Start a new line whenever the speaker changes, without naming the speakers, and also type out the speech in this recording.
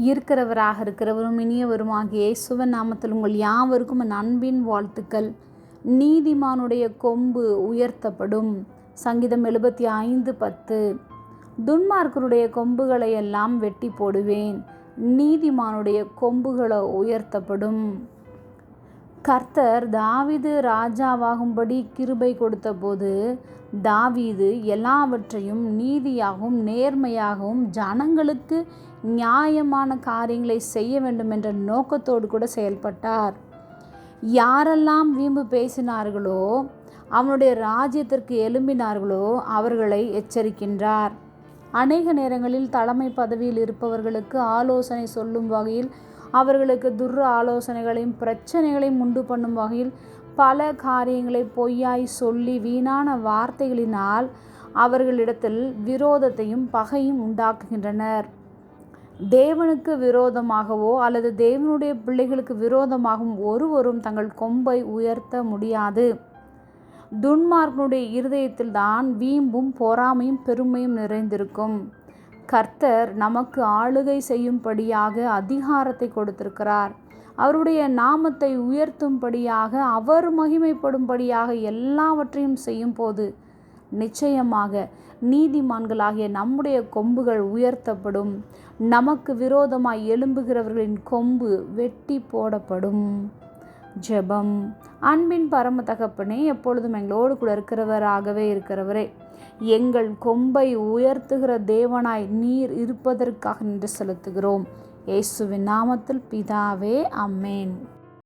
இருக்கிறவராக இருக்கிறவரும் இனியவருமாகிய இயேசுவன் நாமத்தில் உங்கள் யாவருக்கும் என் அன்பின் வாழ்த்துக்கள். நீதிமானுடைய கொம்பு உயர்த்தப்படும். சங்கீதம் எழுபத்தி ஐந்து பத்து. துன்மார்க்கருடைய கொம்புகளை எல்லாம் வெட்டி போடுவேன். நீதிமானுடைய கொம்புகளை உயர்த்தப்படும். கர்த்தர் தாவிது ராஜாவாகும்படி கிருபை கொடுத்தபோது தாவீது எல்லாவற்றையும் நீதியாகவும் நேர்மையாகவும் ஜனங்களுக்கு நியாயமான காரியங்களை செய்ய வேண்டும் என்ற நோக்கத்தோடு கூட செயல்பட்டார். யாரெல்லாம் வீம்பு பேசினார்களோ அவனுடைய ராஜ்யத்திற்கு எழும்பினார்களோ அவர்களை எச்சரிக்கின்றார். அநேக நேரங்களில் தலைமை பதவியில் இருப்பவர்களுக்கு ஆலோசனை சொல்லும் வகையில் அவர்களுக்கு துர் ஆலோசனைகளையும் பிரச்சனைகளையும் உண்டு பண்ணும் வகையில் பல காரியங்களை பொய்யாய் சொல்லி வீணான வார்த்தைகளினால் அவர்களிடத்தில் விரோதத்தையும் பகையும் உண்டாக்குகின்றனர். தேவனுக்கு விரோதமாகவோ அல்லது தேவனுடைய பிள்ளைகளுக்கு விரோதமாகவும் ஒருவரும் தங்கள் கொம்பை உயர்த்த முடியாது. துன்மார்க்கனுடைய இருதயத்தில் தான் வீம்பும் பொறாமையும் பெருமையும் நிறைந்திருக்கும். கர்த்தர் நமக்கு ஆளுகை செய்யும்படியாக அதிகாரத்தை கொடுத்திருக்கிறார். அவருடைய நாமத்தை உயர்த்தும்படியாக அவர் மகிமைப்படும்படியாக எல்லாவற்றையும் செய்யும் போது நிச்சயமாக நீதிமான்களாகிய நம்முடைய கொம்புகள் உயர்த்தப்படும். நமக்கு விரோதமாய் எழும்புகிறவர்களின் கொம்பு வெட்டி போடப்படும். ஜெபம். அன்பின் பரம தகப்பனே எப்பொழுதும் எங்களோடு கூட இருக்கிறவராகவே இருக்கிறவரே. எங்கள் கொம்பை உயர்த்துகிற தேவனாய் நீர் இருப்பதற்காக நின்று செலுத்துகிறோம். இயேசுவின் நாமத்தில் பிதாவே அம்மேன்